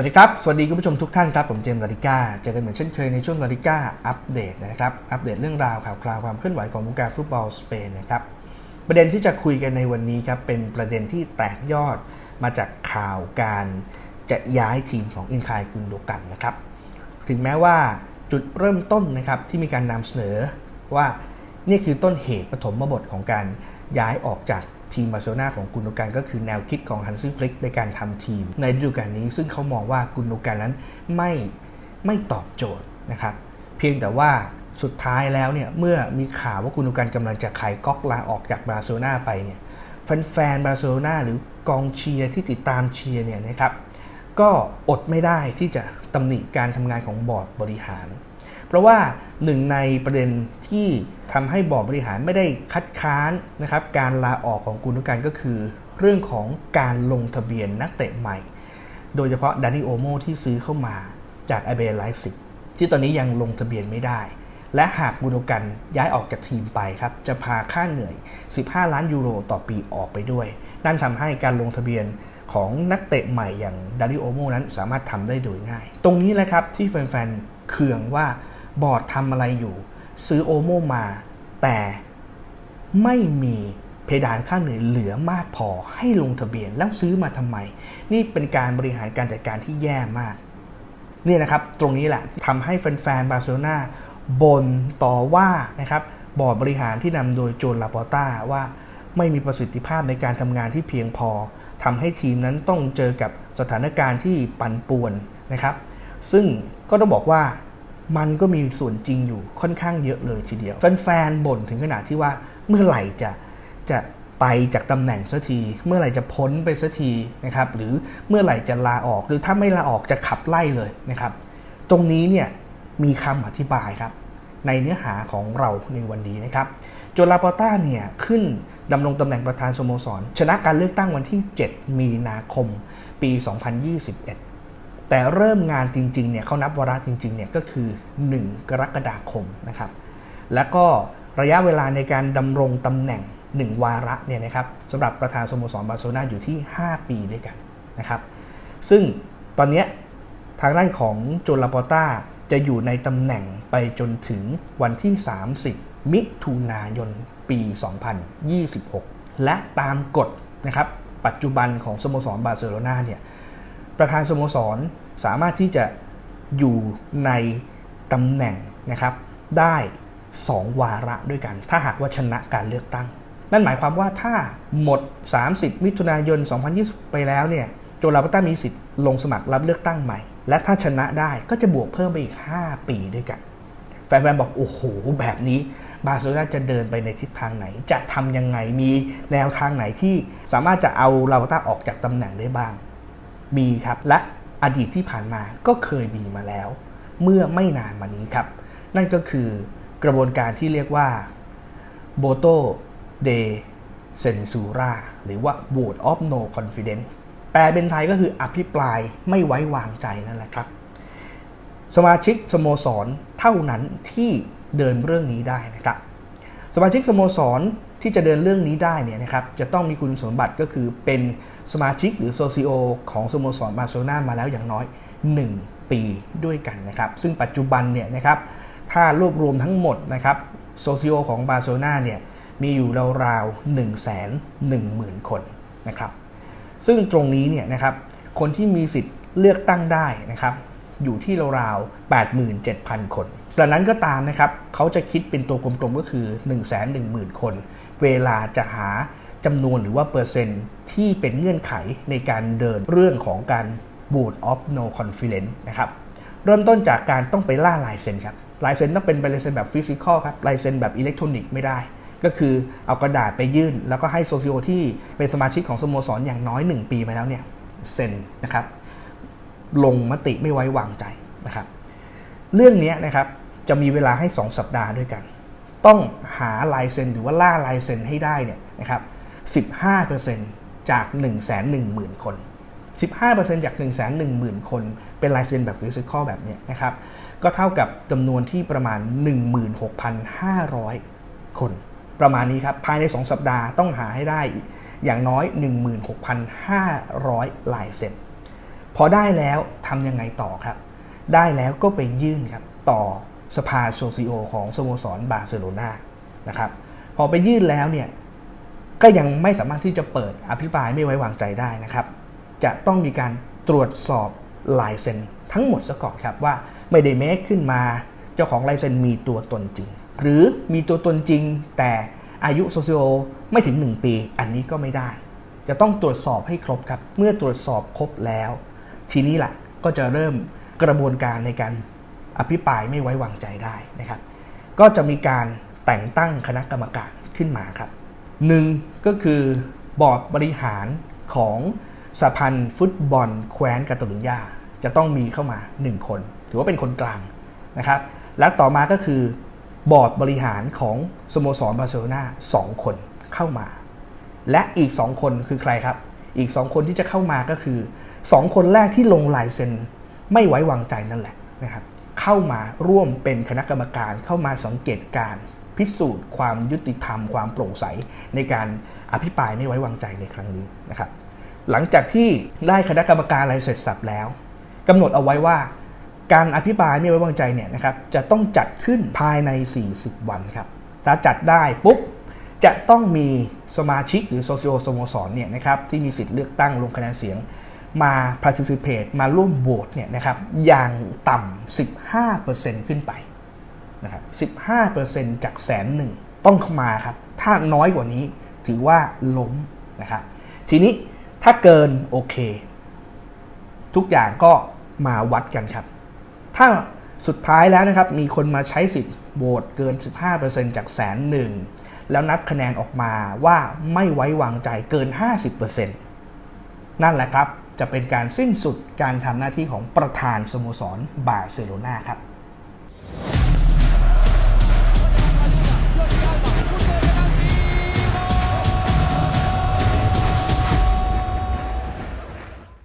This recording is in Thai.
วัสดีครับ สวัสดีคุณผู้ชมทุกท่านครับ ผมเจมส์ลาริก้า เจอกันเหมือนเช่นเคยในช่วงลาริก้าอัปเดตนะครับ อัปเดตเรื่องราวข่าวคราวความเคลื่อนไหวของวงการฟุตบอลสเปนนะครับ ประเด็นที่จะคุยกันในวันนี้ครับ เป็นประเด็นที่แตกยอดมาจากข่าวการจะย้ายทีมของอินคายกุนโดกันนะครับ ถึงแม้ว่าจุดเริ่มต้นนะครับที่มีการนำเสนอว่านี่คือต้นเหตุปฐมบทของการย้ายออกจาก ทีมบาร์เซโลนาของกุนโดกันก็คือแนวคิดของฮันซี่ฟลิกในการทำทีม ในฤดูกาลนี้ ซึ่งเขามองว่ากุนโดกันนั้นไม่ไม่ตอบโจทย์นะครับเพียงแต่ว่าสุดท้ายแล้วเนี่ยเมื่อมีข่าวว่ากุนโดกันกำลังจะขายก๊อกลาออกจากบาร์เซโลนาไปเนี่ยแฟนๆบาร์เซโลนาหรือกองเชียร์ที่ติดตามเชียร์เนี่ยนะครับก็อดไม่ได้ที่จะตำหนิการทำงานของบอร์ดบริหาร เพราะว่าหนึ่งในประเด็นที่ ทำให้บอร์ดบริหารไม่ได้คัดค้านนะครับการลาออกของกุนดุกันก็คือ เรื่องของการลงทะเบียนนักเตะใหม่ โดยเฉพาะดานิโอโมที่ซื้อเข้ามาจากไอเบรไลซิกที่ตอนนี้ยังลงทะเบียนไม่ได้ และหากกุนกันย้ายออกจากทีมไปครับ จะพาค่าเหนื่อย 15 ล้านยูโรต่อปีออกไปด้วย นั่นทำให้การลงทะเบียนของนักเตะใหม่อย่างดาริโอโมนั้นสามารถทำได้โดยง่าย ตรงนี้แหละครับที่แฟนๆเคืองว่าบอร์ดทำอะไรอยู่ ซื้อโอโมมา แต่ไม่มีเพดานค่าเหนื่อยเหลือมากพอให้ลงทะเบียนแล้วซื้อมาทำไม นี่เป็นการบริหารการจัดการที่แย่มากนี่นะครับตรงนี้แหละทำให้แฟนๆบาร์เซโลนาบ่นต่อว่านะครับบอร์ดบริหารที่นำโดยโจนลาปอต้าว่าไม่มีประสิทธิภาพในการทำงานที่เพียงพอทำให้ทีมนั้นต้องเจอกับสถานการณ์ที่ปั่นป่วนนะครับ ซึ่งก็ต้องบอกว่า มันก็มีส่วนจริงอยู่ค่อนข้างเยอะเลยทีเดียว แฟนๆบ่นถึงขนาดที่ว่าเมื่อไหร่จะจะไปจากตำแหน่งสักที เมื่อไหร่จะพ้นไปสักทีนะครับหรือเมื่อไหร่จะลาออกหรือถ้าไม่ลาออกจะขับไล่เลยนะครับ ตรงนี้เนี่ยมีคำอธิบายครับ ในเนื้อหาของเราในวันนี้นะครับโจลาปอต้าเนี่ยขึ้นดำรงตำแหน่งประธานสโมสร ชนะการเลือกตั้งวันที่ 7 มีนาคม ปี 2021 แต่เริ่มงานจริงๆเนี่ยเขานับวาระจริงๆเนี่ยก็คือ 1 กรกฎาคมนะครับแล้วก็ระยะเวลาในการดำรงตำแหน่ง 1 วาระเนี่ยนะครับสำหรับประธานสโมสรบาร์เซโลนาอยู่ที่ 5 ปีด้วยกันนะครับซึ่งตอนนี้ทางด้านของโจลาปอต้าจะอยู่ในตำแหน่งไปจนถึงวันที่ 30 มิถุนายนปี 2026 และตามกฎนะครับปัจจุบันของสโมสรบาร์เซโลนาเนี่ย ประธานสโมสรสามารถที่จะอยู่ในตำแหน่งนะครับ ได้ 2 วาระด้วยกัน ถ้าหากว่าชนะการเลือกตั้ง นั่นหมายความว่าถ้าหมด 30 มิถุนายน 2020 ไปแล้วเนี่ยโจลาปต้ามีสิทธิ์ลงสมัครรับเลือกตั้งใหม่ และถ้าชนะได้ก็จะบวกเพิ่มไปอีก 5 ปีด้วยกัน แฟนๆบอกโอ้โหแบบนี้บาร์เซโลนาจะเดินไปในทิศทางไหน จะทำยังไงมีแนวทางไหนที่สามารถจะเอาลาปต้าออกจากตำแหน่งได้บ้าง มีครับและอดีตที่ผ่านมาก็เคยมีมาแล้ว เมื่อไม่นานมานี้ครับ นั่นก็คือกระบวนการที่เรียกว่าโบโตเดเซนซูราหรือว่า Vote of No Confidence แปลเป็นไทยก็คืออภิปรายไม่ไว้วางใจนั่นแหละครับ สมาชิกสโมสรเท่านั้นที่เดินเรื่องนี้ได้นะครับ สมาชิกสโมสร ที่จะเดินเรื่องนี้ได้เนี่ยนะครับจะต้องมีคุณสมบัติก็คือเป็นสมาชิกหรือโซซิโอของสโมสรบาร์เซโลนามาแล้วอย่างน้อย 1 ปีด้วยกันนะครับซึ่งปัจจุบันเนี่ยนะครับถ้ารวบรวมทั้งหมดนะครับโซซิโอของบาร์เซโลนาเนี่ยมีอยู่ราวๆ1 1 0 0 0 0 คนนะครับซึ่งตรงนี้เนี่ยนะครับคนที่มีสิทธิ์เลือกตั้งได้นะครับอยู่ที่ราวๆ87,000 คนดังนั้นก็ตามนะครับเขาจะคิดเป็นตัวกลมๆก็คือ 1 1 0 0 0 0 คน เวลาจะหาจำนวนหรือว่าเปอร์เซ็นต์ที่เป็นเงื่อนไขในการเดินเรื่องของการ vote of no confidence นะครับเริ่มต้นจากการต้องไปล่าลายเซ็นครับลายเซ็นต้องเป็นลายเซ็นแบบฟิสิกอลครับลายเซ็นแบบอิเล็กทรอนิกส์ไม่ได้ ก็คือเอากระดาษไปยื่น แล้วก็ให้โซซิโอที่เป็นสมาชิกของสโมสรอย่างน้อย 1 ปีมาแล้วเนี่ยเซ็นนะครับลงมติไม่ไว้วางใจนะครับ เรื่องนี้นะครับจะมีเวลาให้ 2 สัปดาห์ด้วยกัน ต้องหาลายเซ็นหรือว่าล่าลายเซ็นให้ได้เนี่ยนะครับ 15%จาก 1 1 0 0 0 0 คน 15%จาก 1 1 0 0 0 0 คน เป็นลายเซ็นแบบฟิสิกอลแบบนี้นะครับ ก็เท่ากับจำนวนที่ประมาณ 16,500 คน ประมาณนี้ครับ ภายใน 2 สัปดาห์ต้องหาให้ได้อย่างน้อย 16,500 ลายเซ็นพพอได้แล้วทำยังไงต่อครับ ได้แล้วก็ไปยื่นครับต่อ สภาโซซิโอของสโมสรบาร์เซโลนานะครับพอไปยื่นแล้วเนี่ยก็ยังไม่สามารถที่จะเปิดอภิปรายไม่ไว้วางใจได้นะครับ จะต้องมีการตรวจสอบลายเซ็นทั้งหมดซะก่อนครับว่าไม่ได้เมคขึ้นมาเจ้าของลายเซ็นมีตัวตนจริง หรือมีตัวตนจริงแต่อายุโซซิโอไม่ถึง 1 ปี อันนี้ก็ไม่ได้ จะต้องตรวจสอบให้ครบครับ เมื่อตรวจสอบครบแล้ว ทีนี้แหละก็จะเริ่มกระบวนการในการ อภิปรายไม่ไว้วางใจได้นะครับ ก็จะมีการแต่งตั้งคณะกรรมการขึ้นมาครับหนึ่งก็คือบอร์ดบริหารของสพันธ์ฟุตบอลแคว้นกาตาลุญญาจะต้องมีเข้ามา 1 คน ถือว่าเป็นคนกลางนะครับ และต่อมาก็คือบอร์ดบริหารของสโมสรบาร์เซโลนา2คนเข้ามา และอีก 2 คนคือใครครับ อีก 2 คนที่จะเข้ามาก็คือ 2 คนแรกที่ลงลายเซ็นไม่ไว้วางใจนั่นแหละนะครับ เข้ามาร่วมเป็นคณะกรรมการเข้ามาสังเกตการพิสูจน์ความยุติธรรมความโปร่งใสในการอภิปรายไม่ไว้วางใจในครั้งนี้นะครับหลังจากที่ได้คณะกรรมการอะไรเสร็จสับแล้วกำหนดเอาไว้ว่า การอภิปรายไม่ไว้วางใจเนี่ยนะครับจะต้องจัดขึ้นภายใน 40 วันครับถ้าจัดได้ปุ๊บจะต้องมีสมาชิกหรือโซ c ิโอสโมสรเนี่ยนะครับที่มีสิทธิ์เลือกตั้งลงคะแนนเสียง มา participate มาร่วมโหวตเนี่ยนะครับอย่างต่ำ15%ขึ้นไปนะครับ15%จากแสนหนึ่งต้องเข้ามาครับ ถ้าน้อยกว่านี้ถือว่าล้มนะครับทีนี้ถ้าเกินโอเค ทุกอย่างก็มาวัดกันครับ ถ้าสุดท้ายแล้วนะครับมีคนมาใช้สิทธิ์โหวตเกิน 15%จากแสนหนึ่งแล้วนับคะแนนออกมาว่าไม่ไว้วางใจเกิน 50%นั่นแหละครับ จะเป็นการสิ้นสุดการทำหน้าที่ของประธานสโมสรบาร์เซโลนาครับ